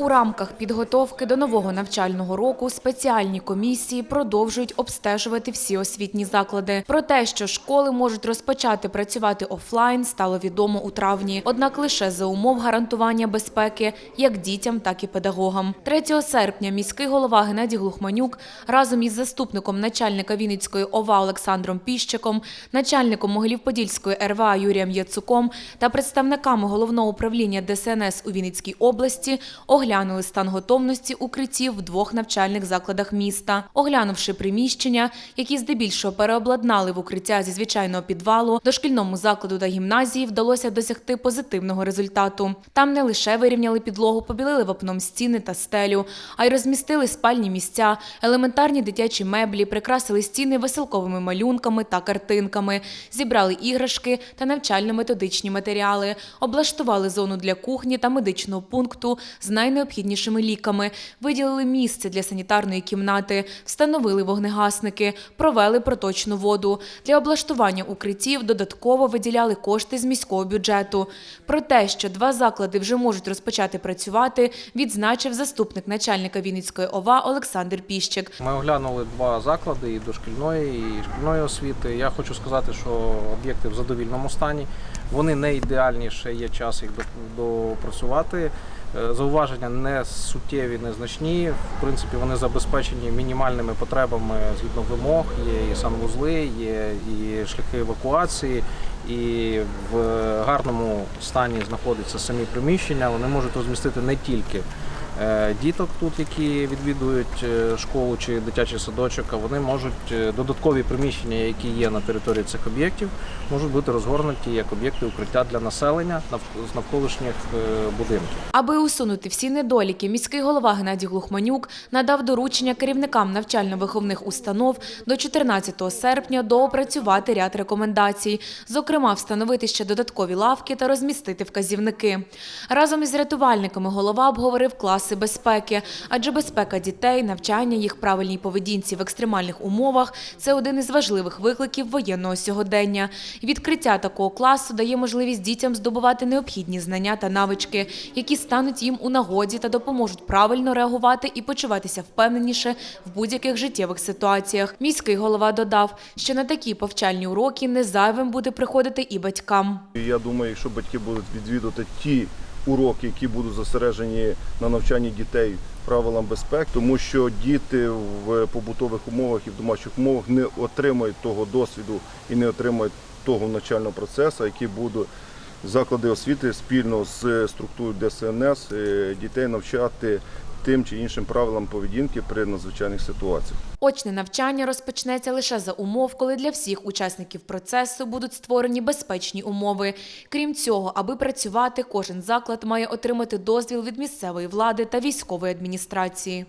У рамках підготовки до нового навчального року спеціальні комісії продовжують обстежувати всі освітні заклади. Про те, що школи можуть розпочати працювати офлайн, стало відомо у травні. Однак лише за умов гарантування безпеки як дітям, так і педагогам. 3 серпня міський голова Геннадій Глухманюк разом із заступником начальника Вінницької ОВА Олександром Піщиком, начальником Могилів-Подільської РВА Юрієм Яцуком та представниками головного управління ДСНС у Вінницькій області оглянули стан готовності укриттів в двох навчальних закладах міста. Оглянувши приміщення, які здебільшого переобладнали в укриття зі звичайного підвалу, дошкільному закладу та гімназії вдалося досягти позитивного результату. Там не лише вирівняли підлогу, побілили вапном стіни та стелю, а й розмістили спальні місця, елементарні дитячі меблі, прикрасили стіни веселковими малюнками та картинками, зібрали іграшки та навчально-методичні матеріали, облаштували зону для кухні та медичного пункту з найнеобхіднішими ліками, виділили місце для санітарної кімнати, встановили вогнегасники, провели проточну воду. Для облаштування укриттів додатково виділяли кошти з міського бюджету. Про те, що два заклади вже можуть розпочати працювати, відзначив заступник начальника Вінницької ОВА Олександр Піщик. Ми оглянули два заклади і дошкільної, і шкільної освіти. Я хочу сказати, що об'єкти в задовільному стані. Вони не ідеальні, ще є час їх допрацювати. Е, Зауваження не суттєві, не значні. В принципі, вони забезпечені мінімальними потребами згідно вимог. Є і санвузли, є і шляхи евакуації, і в гарному стані знаходяться самі приміщення. Вони можуть розмістити не тільки діток тут, які відвідують е, школу чи дитячий садочок, вони можуть е, додаткові приміщення, які є на території цих об'єктів, можуть бути розгорнуті як об'єкти укриття для населення з навколишніх е, будинків. Аби усунути всі недоліки, міський голова Геннадій Глухманюк надав доручення керівникам навчально-виховних установ до 14 серпня доопрацювати ряд рекомендацій, зокрема, встановити ще додаткові лавки та розмістити вказівники. Разом із рятувальниками голова обговорив класи безпеки, адже безпека дітей, навчання їх правильній поведінці в екстремальних умовах це один із важливих викликів воєнного сьогодення. Відкриття такого класу дає можливість дітям здобувати необхідні знання та навички, які стануть їм у нагоді та допоможуть правильно реагувати і почуватися впевненіше в будь-яких життєвих ситуаціях. Міський голова додав, що на такі повчальні уроки не зайвим буде приходити і батькам. Я думаю, якщо батьки будуть відвідувати ті уроки, які будуть зосереджені на навчанні дітей правилам безпеки, тому що діти в побутових умовах і в домашніх умовах не отримають того досвіду і не отримають того навчального процесу, який буде заклади освіти спільно з структурою ДСНС е, дітей навчати тим чи іншим правилам поведінки при надзвичайних ситуаціях. Очне навчання розпочнеться лише за умов, коли для всіх учасників процесу будуть створені безпечні умови. Крім цього, аби працювати, кожен заклад має отримати дозвіл від місцевої влади та військової адміністрації.